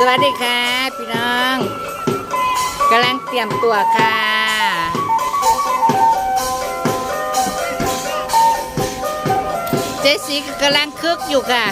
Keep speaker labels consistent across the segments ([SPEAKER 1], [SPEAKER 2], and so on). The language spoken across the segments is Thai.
[SPEAKER 1] สวัสดีค่ะ พี่น้องกำลังเตรียมตัวค่ะ เจสซี่ก็กำลังคึกอยู่ค่ะ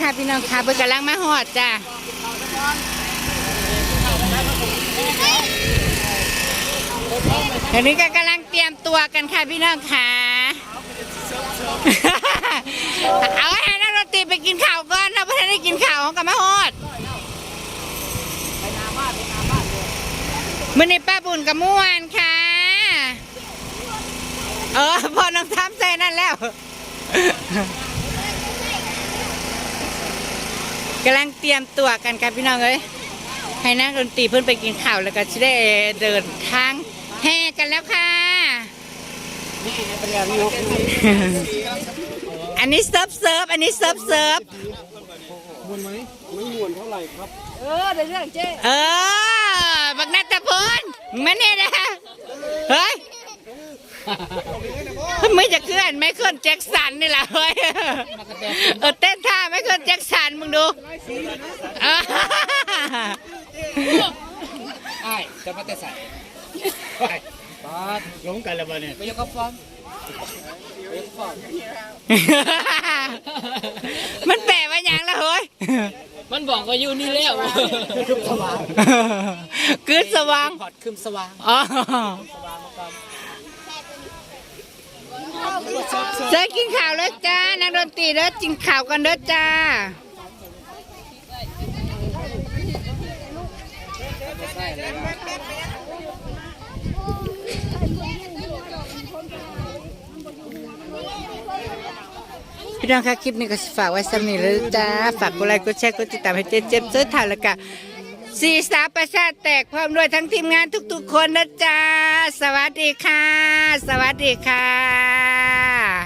[SPEAKER 1] ค่ะพี่น้องค่ะเพิ่นกำลังมาฮอดจ้ะเดี๋ยวนี้ก็กำลังเตรียมตัวกันค่ะพี่น้องค่ะเอาให้นักดนตรีไปกินข้าวก่อนนะเพราะท่านได้กินข้าวของกับมาฮอดมื่อนี้ป้าบุญกับม่วนค่ะ เออพอน้องทำใส่นั่นแล้ว กำลังเตรียมตัวกันครับพี่น้องเอ้ยให้นักดนตรีเพื่อนไปกินข้าวแล้วก็จะได้เดินทางแห่กันแล้วค่ะ อันนี้เซิร์ฟเซิร์ฟอันนี้เซิร์ฟเซิร์ฟ
[SPEAKER 2] มวนไหมไม่มวนเท่าไหร่ครับ
[SPEAKER 1] เออบักนัตพลมันนี่นะเฮ้ย ไม่จะเคลื่อนไม่เคลื่อนแจ็คสันนี่แหละเฮ้ยเออเต้นท่าไม่เคลื่อนแจ็คสันมึงดูเออ
[SPEAKER 2] ไอ้จะมาแต่ใส่ไปปาดลงกันแล้วบ้าเนี่ยไปยกกระฟอมไปยกกระฟอม
[SPEAKER 1] มันแปลว่าอย่างละเฮ้ย
[SPEAKER 3] มันบอกว่าอยู่นี่แล้ว
[SPEAKER 2] คืมสว่าง
[SPEAKER 1] คืนสว่าง
[SPEAKER 2] พอดคืมสว่าง
[SPEAKER 1] อ๋อ เจอกินข่าวแล้วจ้า นักดนตรีเด้อกินข่าวกันเด้อจ้า พี่น้องคะคลิปนี้ก็ฝากไว้สำนีแล้วจ้า ฝากกดไลค์กดแชร์กดติดตามให้เจ๊เจ็บเสื้อถ่ายแล้วก็ สีสาประชาแตกพร้อมด้วยทั้งทีมงานทุกๆคนนะจ๊ะ สวัสดีค่ะ สวัสดีค่ะ